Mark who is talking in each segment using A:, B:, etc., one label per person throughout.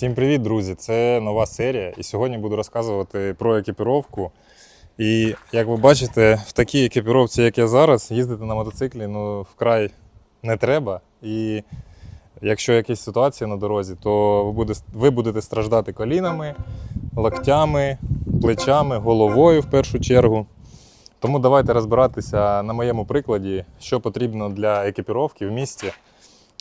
A: Всім привіт, друзі! Це нова серія, і сьогодні буду розказувати про екіпіровку. І як ви бачите, в такій екіпіровці, як я зараз, їздити на мотоциклі ну, вкрай не треба. І якщо якісь ситуації на дорозі, то ви будете, ви будете страждати колінами, локтями, плечами, головою в першу чергу. Тому давайте розбиратися на моєму прикладі, що потрібно для екіпіровки в місті.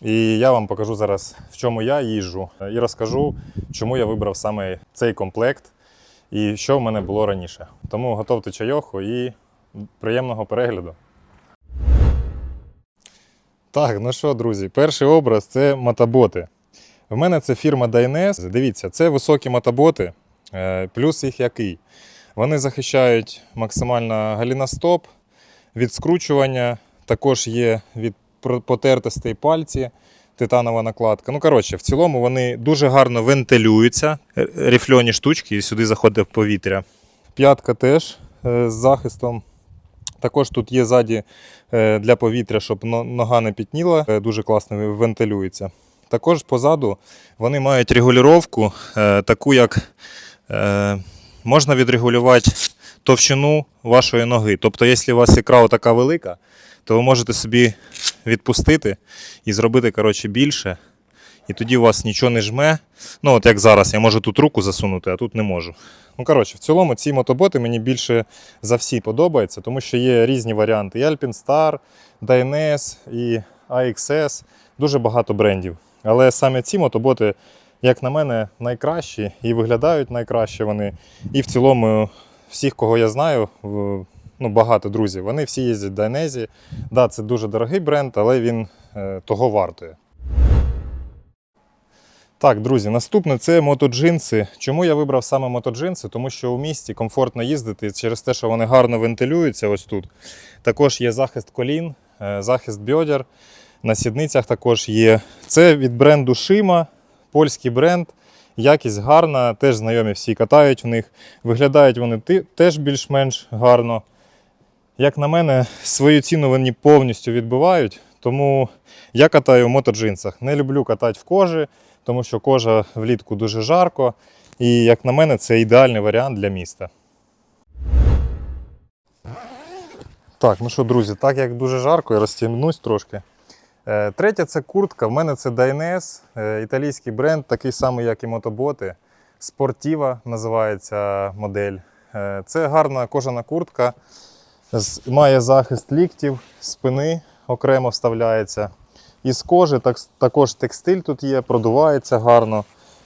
A: І я вам покажу зараз, в чому я їжджу, і розкажу, чому я вибрав саме цей комплект і що в мене було раніше. Тому готовте чайоху і приємного перегляду. Так, ну що, друзі, перший образ це мотоботи. В мене це фірма Dynes. Дивіться, це високі мотоботи, е, плюс їх який. Вони захищають максимально галіностоп від скручування, також є від потертостей пальці, титанова накладка. Ну, коротше, в цілому вони дуже гарно вентилюються, е, рифльоні штучки, і сюди заходить повітря. П'ятка теж е, з захистом. Також тут є ззаді е, для повітря, щоб нога не пітніла, дуже класно вентилюється. Також позаду вони мають регулювання, таку як можна відрегулювати товщину вашої ноги. Тобто, якщо у вас ікра така велика, то ви можете собі відпустити і зробити коротше, більше. І тоді у вас нічого не жме. Ну, от як зараз, я можу тут руку засунути, а тут не можу. Ну, коротше, в цілому ці мотоботи мені більше за всі подобаються, тому що є різні варіанти. І Alpine Star, Dynes, і AXS, дуже багато брендів. Але саме ці мотоботи, як на мене, найкращі і виглядають найкраще вони. І в цілому, всіх, кого я знаю, ну, багато друзів, вони всі їздять в Дайнезі. Да, це дуже дорогий бренд, але він е, того вартує. Так, друзі, наступне це мотоджинси. Чому я вибрав саме мотоджинси? Тому що у місті комфортно їздити через те, що вони гарно вентилюються ось тут. Також є захист колін, е, захист бьодер. На сідницях також є. Це від бренду Shima, польський бренд. Якість гарна, теж знайомі всі катають в них. Виглядають вони теж більш-менш гарно. Як на мене, свою ціну вони повністю відбивають, тому я катаю в мотоджинсах. Не люблю катати в кожі, тому що кожа влітку дуже жарко. І, як на мене, це ідеальний варіант для міста. Так, ну що, друзі, так як дуже жарко, я розтягнусь трошки. Е, Третя це куртка. В мене це Dynes, е, італійський бренд, такий самий, як і мотоботи. Sportiva називається модель. Е, Це гарна кожана куртка. З- Має захист ліктів, спини окремо вставляється. Із кожи так, також текстиль тут є, продувається гарно.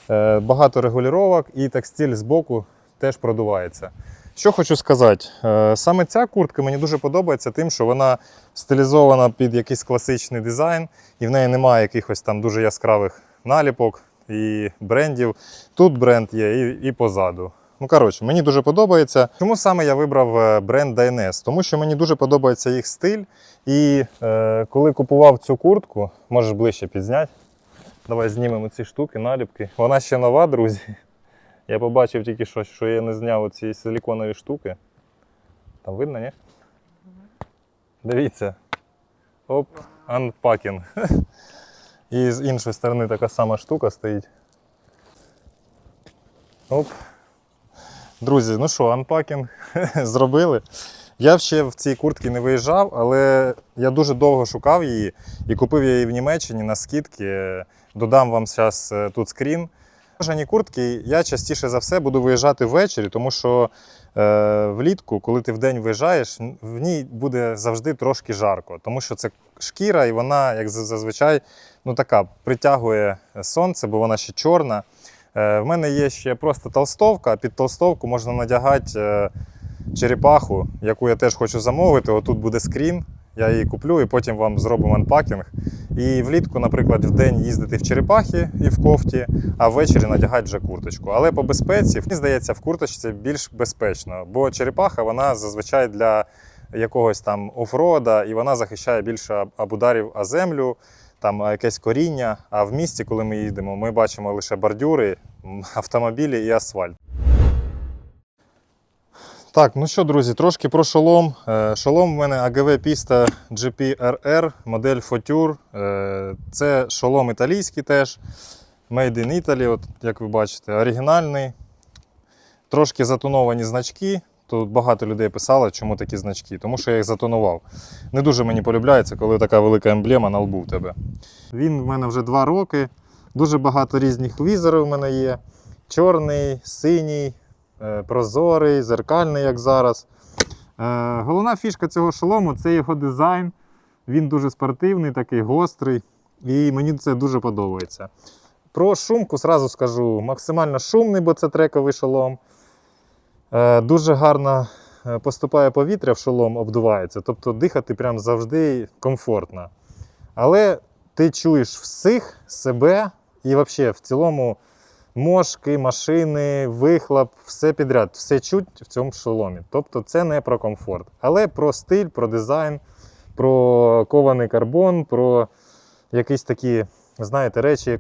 A: Е, Багато регулювання і текстиль збоку теж продувається. Що хочу сказати, е, саме ця куртка мені дуже подобається тим, що вона стилізована під якийсь класичний дизайн, і в неї немає якихось там дуже яскравих наліпок і брендів. Тут бренд є і, і позаду. Ну, коротше, мені дуже подобається. Чому саме я вибрав е, бренд Dynes? Тому що мені дуже подобається їх стиль. І е, коли купував цю куртку, можеш ближче підзняти. Давай знімемо ці штуки, наліпки. Вона ще нова, друзі. Я побачив тільки що, що я не зняв ці силіконові штуки. Там видно, ні? Дивіться. Оп, unpacking. І з іншої сторони така сама штука стоїть. Оп. Друзі, ну що, анпакінг зробили. Я ще в цій куртці не виїжджав, але я дуже довго шукав її і купив її в Німеччині на скидки. Додам вам зараз тут скрін. Кожані куртки я частіше за все буду виїжджати ввечері, тому що е, влітку, коли ти вдень виїжджаєш, в ній буде завжди трошки жарко, тому що це шкіра, і вона, як зазвичай, ну така притягує сонце, бо вона ще чорна. Е, в мене є ще просто толстовка, а під толстовку можна надягати е, черепаху, яку я теж хочу замовити. Отут буде скрін. Я її куплю і потім вам зробимо анпакінг. І влітку, наприклад, в день їздити в черепахі і в кофті, а ввечері надягати вже курточку. Але по безпеці, мені здається, в курточці більш безпечно, бо черепаха вона зазвичай для якогось там офрода, і вона захищає більше об- ударів о землю, там якесь коріння. А в місті, коли ми їдемо, ми бачимо лише бордюри, автомобілі і асфальт. Так, ну що, друзі, трошки про шолом. Е, Шолом у мене AGV Pista GP RR, модель Fotur. Е, Це шолом італійський теж. Made in Italy, от, як ви бачите, оригінальний. Трошки затоновані значки. Тут багато людей писало, чому такі значки, тому що я їх затонував. Не дуже мені полюбляється, коли така велика емблема на лбу в тебе. Він в мене вже два роки. Дуже багато різних візорів в мене є. Чорний, синій, е, прозорий, зеркальний, як зараз. Е, Головна фішка цього шолому це його дизайн. Він дуже спортивний, такий гострий. І мені це дуже подобається. Про шумку зразу скажу: максимально шумний, бо це трековий шолом. Е, Дуже гарно е, поступає повітря в шолом, обдувається. Тобто дихати прям завжди комфортно. Але ти чуєш всіх себе і взагалі в цілому мошки, машини, вихлоп, все підряд, все чуть в цьому шоломі. Тобто це не про комфорт, але про стиль, про дизайн, про кований карбон, про якісь такі, знаєте, речі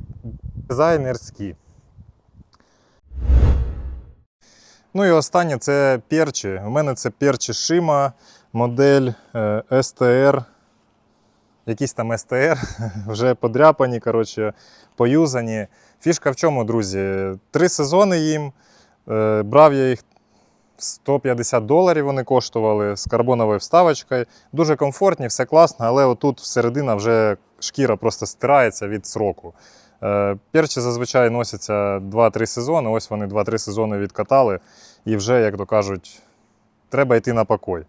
A: дизайнерські. Ну і останнє це перчі. У мене це перчі Шима, модель е, STR. Якісь там STR, вже подряпані, коротше, поюзані. Фішка в чому, друзі? Три сезони їм. Е, Брав я їх 150 доларів вони коштували з карбоновою вставочкою. Дуже комфортні, все класно, але отут всередина вже шкіра просто стирається від сроку. Е, Перчі зазвичай носяться 2-3 сезони. Ось вони 2-3 сезони відкатали, і вже, як то кажуть, треба йти на покой.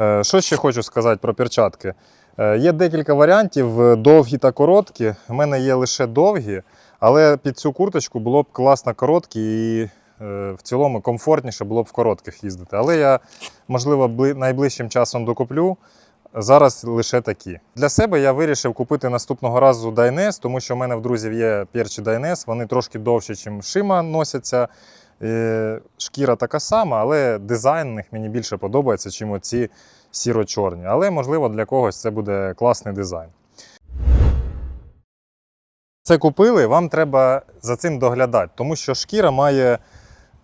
A: Е, Що ще хочу сказати про перчатки? Е, Є декілька варіантів: довгі та короткі. У мене є лише довгі, але під цю курточку було б класно короткі і в цілому комфортніше було б в коротких їздити. Але я, можливо, найближчим часом докуплю. Зараз лише такі. Для себе я вирішив купити наступного разу Дайнес, тому що в мене в друзів є перчі Дайнес, вони трошки довші, ніж Шима носяться. Е, Шкіра така сама, але дизайн них мені більше подобається, чим оці сіро-чорні. Але, можливо, для когось це буде класний дизайн. Це купили, вам треба за цим доглядати, тому що шкіра має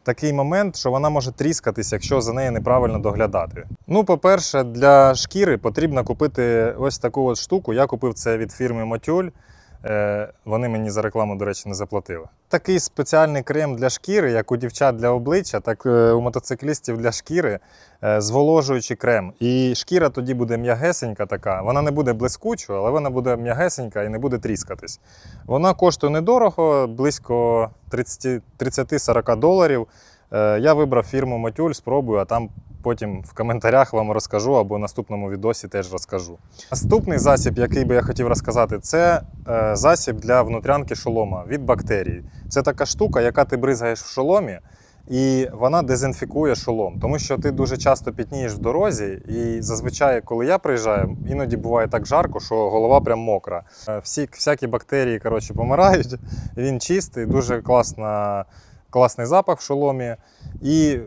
A: такий момент, що вона може тріскатися, якщо за нею неправильно доглядати. Ну, по-перше, для шкіри потрібно купити ось таку от штуку. Я купив це від фірми Мотюль. Е, Вони мені за рекламу, до речі, не заплатили. Такий спеціальний крем для шкіри, як у дівчат для обличчя, так е, у мотоциклістів для шкіри, е, зволожуючий крем. І шкіра тоді буде м'ягесенька така. Вона не буде блискучою, але вона буде м'ягесенька і не буде тріскатись. Вона коштує недорого, близько 30 30-40 доларів. Я вибрав фірму Мотюль, спробую, а там потім в коментарях вам розкажу або в наступному відосі теж розкажу. Наступний засіб, який би я хотів розказати, це е, засіб для внутрянки шолома від бактерій. Це така штука, яка ти бризгаєш в шоломі. І вона дезінфікує шолом, тому що ти дуже часто пітнієш в дорозі, і зазвичай, коли я приїжджаю, іноді буває так жарко, що голова прям мокра. Е, Всі всякі бактерії коротше, помирають. Він чистий, дуже класна, класний запах в шоломі. І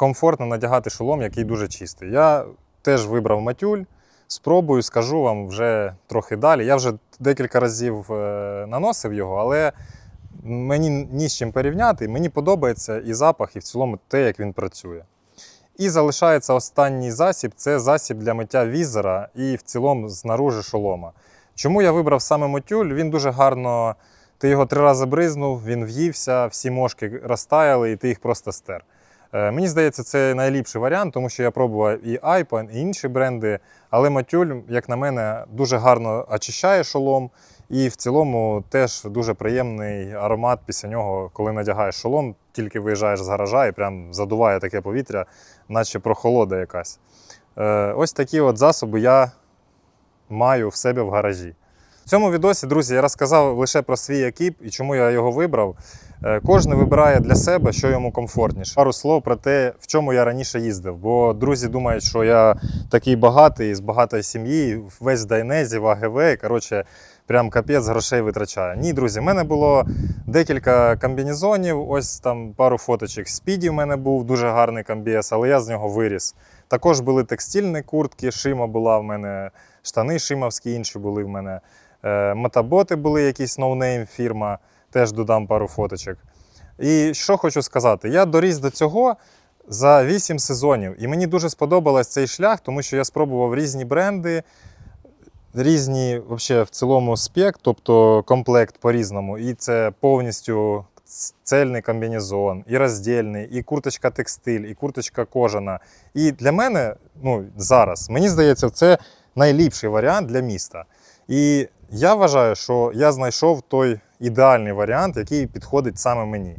A: комфортно надягати шолом, який дуже чистий. Я теж вибрав матюль. Спробую, скажу вам вже трохи далі. Я вже декілька разів е, наносив його, але мені ні з чим порівняти. Мені подобається і запах, і в цілому те, як він працює. І залишається останній засіб це засіб для миття візора і в цілому знаружи шолома. Чому я вибрав саме мотюль? Він дуже гарно. Ти його три рази бризнув, він в'ївся, всі мошки розтаяли, і ти їх просто стер. Е, Мені здається, це найліпший варіант, тому що я пробував і Айпан, і інші бренди. Але Матюль, як на мене, дуже гарно очищає шолом. І в цілому теж дуже приємний аромат після нього, коли надягаєш шолом, тільки виїжджаєш з гаража і прям задуває таке повітря, наче прохолода якась. Е, Ось такі от засоби я маю в себе в гаражі. В цьому відосі, друзі, я розказав лише про свій екіп і чому я його вибрав. Е, Кожен вибирає для себе, що йому комфортніше. Пару слов про те, в чому я раніше їздив. Бо друзі думають, що я такий багатий з багатої сім'ї, весь в Дайнезі, в АГВ. Коротше, прям капець грошей витрачаю. Ні, друзі, в мене було декілька комбінезонів, ось там пару фоточок. Спіді в мене був дуже гарний комбіз, але я з нього виріс. Також були текстильні куртки, шима була в мене, штани шимовські інші були в мене. Е, Мотоботи були якісь ноунейм фірма, теж додам пару фоточок. І що хочу сказати, я доріс до цього за 8 сезонів, і мені дуже сподобався цей шлях, тому що я спробував різні бренди, різні вообще, в цілому спек, тобто комплект по-різному. І це повністю цельний комбінезон, і роздільний, і курточка текстиль, і курточка кожана. І для мене ну, зараз, мені здається, це найліпший варіант для міста. І я вважаю, що я знайшов той ідеальний варіант, який підходить саме мені.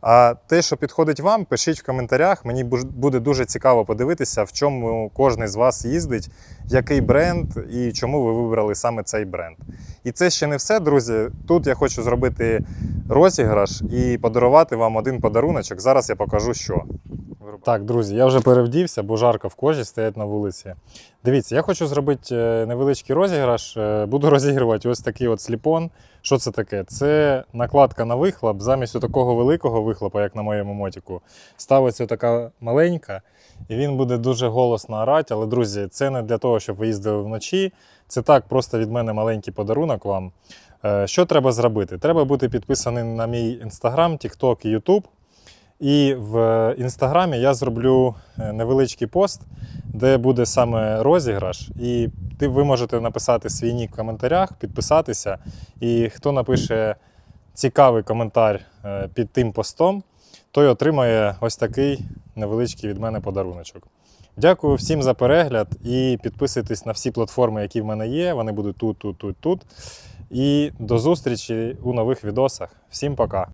A: А те, що підходить вам, пишіть в коментарях. Мені буде дуже цікаво подивитися, в чому кожен з вас їздить, який бренд і чому ви вибрали саме цей бренд. І це ще не все, друзі. Тут я хочу зробити розіграш і подарувати вам один подаруночок. Зараз я покажу, що. Так, друзі, я вже перевдівся, бо жарко в кожі стоять на вулиці. Дивіться, я хочу зробити е, невеличкий розіграш. Е, Буду розігрувати ось такий от сліпон. Що це таке? Це накладка на вихлоп. Замість такого великого вихлопа, як на моєму мотику, ставиться така маленька, і він буде дуже голосно орати. Але, друзі, це не для того, щоб ви їздили вночі. Це так, просто від мене маленький подарунок вам. Е, Що треба зробити? Треба бути підписаним на мій інстаграм, TikTok і YouTube. І в інстаграмі я зроблю е, невеличкий пост, де буде саме розіграш. І ви можете написати свій нік в коментарях, підписатися. І хто напише цікавий коментар е, під тим постом, той отримає ось такий невеличкий від мене подаруночок. Дякую всім за перегляд і підписуйтесь на всі платформи, які в мене є. Вони будуть тут, тут, тут, тут. І до зустрічі у нових відосах. Всім пока!